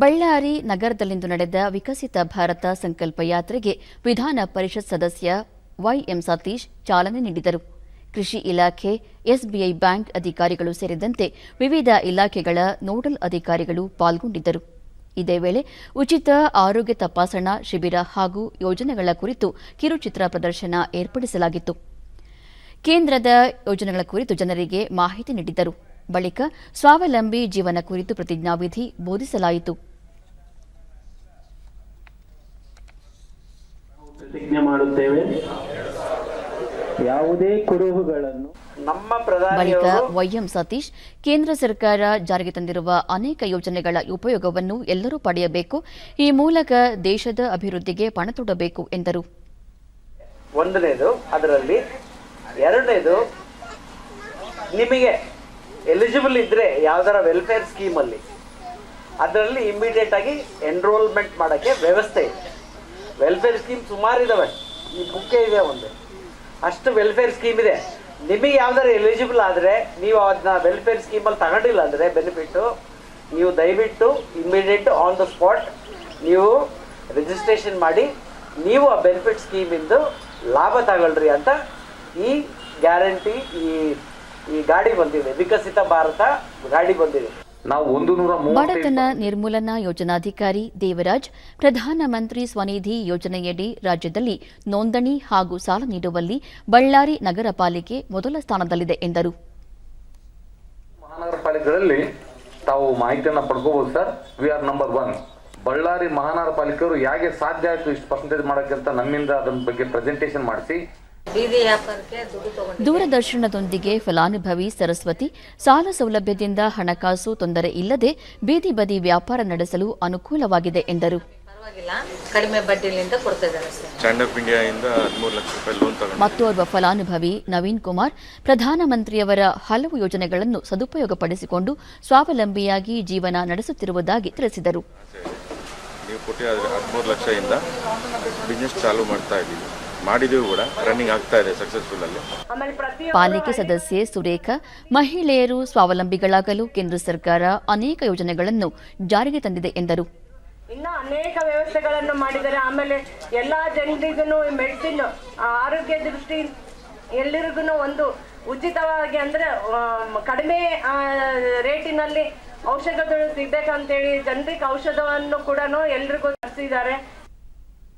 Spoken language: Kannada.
ಬಳ್ಳಾರಿ ನಗರದಲ್ಲಿಂದು ನಡೆದ ವಿಕಸಿತ ಭಾರತ ಸಂಕಲ್ಪ ಯಾತ್ರೆಗೆ ವಿಧಾನ ಪರಿಷತ್ ಸದಸ್ಯ ವೈಎಂ ಸತೀಶ್ ಚಾಲನೆ ನೀಡಿದರು. ಕೃಷಿ ಇಲಾಖೆ, ಎಸ್ಬಿಐ ಬ್ಯಾಂಕ್ ಅಧಿಕಾರಿಗಳು ಸೇರಿದಂತೆ ವಿವಿಧ ಇಲಾಖೆಗಳ ನೋಡಲ್ ಅಧಿಕಾರಿಗಳು ಪಾಲ್ಗೊಂಡಿದ್ದರು. ಇದೇ ವೇಳೆ ಉಚಿತ ಆರೋಗ್ಯ ತಪಾಸಣಾ ಶಿಬಿರ ಹಾಗೂ ಯೋಜನೆಗಳ ಕುರಿತು ಕಿರುಚಿತ್ರ ಪ್ರದರ್ಶನ ಏರ್ಪಡಿಸಲಾಗಿತ್ತು. ಕೇಂದ್ರದ ಯೋಜನೆಗಳ ಕುರಿತು ಜನರಿಗೆ ಮಾಹಿತಿ ನೀಡಿದ್ದರು ಬಳಿಕ ಸ್ವಾವಲಂಬಿ ಜೀವನ ಕುರಿತು ಪ್ರತಿಜ್ಞಾವಿಧಿ ಬೋಧಿಸಲಾಯಿತು. ಪ್ರತಿಜ್ಞೆ ಮಾಡುತ್ತೇವೆ. ಯಾವುದೇ ಕುರುಹುಗಳನ್ನು ನಮ್ಮ ಬಳಿಕ ವೈಎಂ ಸತೀಶ್ ಕೇಂದ್ರ ಸರ್ಕಾರ ಜಾರಿಗೆ ತಂದಿರುವ ಅನೇಕ ಯೋಜನೆಗಳ ಉಪಯೋಗವನ್ನು ಎಲ್ಲರೂ ಪಡೆಯಬೇಕು. ಈ ಮೂಲಕ ದೇಶದ ಅಭಿವೃದ್ಧಿಗೆ ಪಣ ತೊಡಬೇಕು ಎಂದರು. ಒಂದನೇದು ಅದರಲ್ಲಿ ಎರಡನೇದು ನಿಮಗೆ ಎಲಿಜಿಬಲ್ ಇದ್ರೆ ಯಾವ್ದಾರ ವೆಲ್ಫೇರ್ ಸ್ಕೀಮ್ ಅಲ್ಲಿ, ಅದರಲ್ಲಿ ಇಮಿಡಿಯೇಟ್ ಆಗಿ ಎನ್ರೋಲ್ಮೆಂಟ್ ಮಾಡೋಕ್ಕೆ ವ್ಯವಸ್ಥೆ ಇದೆ. ವೆಲ್ಫೇರ್ ಸ್ಕೀಮ್ ಸುಮಾರು ಇದಾವೆ, ಈ ಬುಕ್ಕೇ ಇದೆ ಒಂದು. ಅಷ್ಟು ವೆಲ್ಫೇರ್ ಸ್ಕೀಮ್ ಇದೆ. ನಿಮಗೆ ಯಾವ್ದಾರ ಎಲಿಜಿಬಲ್ ಆದರೆ ನೀವು ಅದನ್ನ ವೆಲ್ಫೇರ್ ಸ್ಕೀಮಲ್ಲಿ ತಗೊಂಡಿಲ್ಲ ಅಂದರೆ ಬೆನಿಫಿಟ್ಟು ನೀವು ದಯವಿಟ್ಟು ಇಮಿಡಿಯೇಟ್ ಆನ್ ದ ಸ್ಪಾಟ್ ನೀವು ರಿಜಿಸ್ಟ್ರೇಷನ್ ಮಾಡಿ, ನೀವು ಆ ಬೆನಿಫಿಟ್ ಸ್ಕೀಮಿಂದು ಲಾಭ ತಗೊಳ್ರಿ ಅಂತ ಈ ಗ್ಯಾರಂಟಿ ಈ ಈ ಗಾಡಿ ಬಂದಿದೆ. ವಿಕಸಿತ ಭಾರತ ಗಾಡಿ ಬಂದಿದೆ. ನಾವು ಒಂದು ನೂರ ಬಡತನ ನಿರ್ಮೂಲನಾ ಯೋಜನಾಧಿಕಾರಿ ದೇವರಾಜ್ ಪ್ರಧಾನಮಂತ್ರಿ ಸ್ವನಿಧಿ ಯೋಜನೆಯಡಿ ರಾಜ್ಯದಲ್ಲಿ ನೋಂದಣಿ ಹಾಗೂ ಸಾಲ ನೀಡುವಲ್ಲಿ ಬಳ್ಳಾರಿ ನಗರ ಪಾಲಿಕೆ ಮೊದಲ ಸ್ಥಾನದಲ್ಲಿದೆ ಎಂದರು. ಮಹಾನಗರ ಪಾಲಿಕೆಗಳಲ್ಲಿ ತಾವು ಮಾಹಿತಿಯನ್ನು ಪಡ್ಕೋಬಹುದು sir. V R number one Ballari ಮಹಾನಗರ ಪಾಲಿಕೆಯವರು ಹೇಗೆ ಸಾಧ್ಯ ಆಯ್ತು ಇಷ್ಟು ಪರ್ಸೆಂಟೇಜ್ ಮಾಡೋಕ್ಕಿಂತ ನಮ್ಮಿಂದ ಅದರ ಬಗ್ಗೆ ಪ್ರೆಸೆಂಟೇಷನ್ ಮಾಡಿಸಿ. ಬೀದಿ ವ್ಯಾಪಾರಕ್ಕೆ ದುಡ್ಡು ತಗೊಂಡು ದೂರದರ್ಶನದೊಂದಿಗೆ ಫಲಾನುಭವಿ ಸರಸ್ವತಿ ಸಾಲ ಸೌಲಭ್ಯದಿಂದ ಹಣಕಾಸು ತೊಂದರೆ ಇಲ್ಲದೆ ಬೀದಿ ಬದಿ ವ್ಯಾಪಾರ ನಡೆಸಲು ಅನುಕೂಲವಾಗಿದೆ ಎಂದರು. ಪರವಾಗಿಲ್ಲ ಕಡಿಮೆ ಬಡ್ಡಿಲಿಂದ ಕೊಡ್ತಾ ಇದ್ದಾರೆ ಸರ್ ಸ್ಟ್ಯಾಂಡ್ ಅಪ್ ಇಂಡಿಯಾಯಿಂದ ಹದಿಮೂರು ಲಕ್ಷ ರೂಪಾಯಿ ಲೋನ್ ತಗೊಂಡು ಮತ್ತೋರ್ವ ಫಲಾನುಭವಿ ನವೀನ್ ಕುಮಾರ್ ಪ್ರಧಾನಮಂತ್ರಿಯವರ ಹಲವು ಯೋಜನೆಗಳನ್ನು ಸದುಪಯೋಗಪಡಿಸಿಕೊಂಡು ಸ್ವಾವಲಂಬಿಯಾಗಿ ಜೀವನ ನಡೆಸುತ್ತಿರುವುದಾಗಿ ತಿಳಿಸಿದರು. ಮಾಡಿದ್ದೀವಿ ಕೂಡ ರನ್ನಿಂಗ್ ಆಗ್ತಾ ಇದೆ ಸಕ್ಸಸ್ಫುಲ್ ಅಲ್ಲಿ. ಪಾಲಿಕೆ ಸದಸ್ಯೆ ಸುರೇಖಾ ಮಹಿಳೆಯರು ಸ್ವಾವಲಂಬಿಗಳಾಗಲು ಕೇಂದ್ರ ಸರ್ಕಾರ ಅನೇಕ ಯೋಜನೆಗಳನ್ನು ಜಾರಿಗೆ ತಂದಿದೆ ಎಂದರು. ಇನ್ನ ಅನೇಕ ವ್ಯವಸ್ಥೆಗಳನ್ನು ಮಾಡಿದ್ದಾರೆ. ಆಮೇಲೆ ಎಲ್ಲಾ ಜನರಿಗೂ ಮೆಡಿಸಿನ್ ಆರೋಗ್ಯ ದೃಷ್ಟಿ ಎಲ್ಲರಿಗೂ ಒಂದು ಉಚಿತವಾಗಿ ಅಂದ್ರೆ ಕಡಿಮೆ ರೇಟಿನಲ್ಲಿ ಔಷಧಗಳು ಸಿಗ್ಬೇಕಂತೇಳಿ ಜನರಿಗೆ ಔಷಧವನ್ನು ಕೂಡ ಎಲ್ರಿಗೂ ತರಿಸಿದ್ದಾರೆ.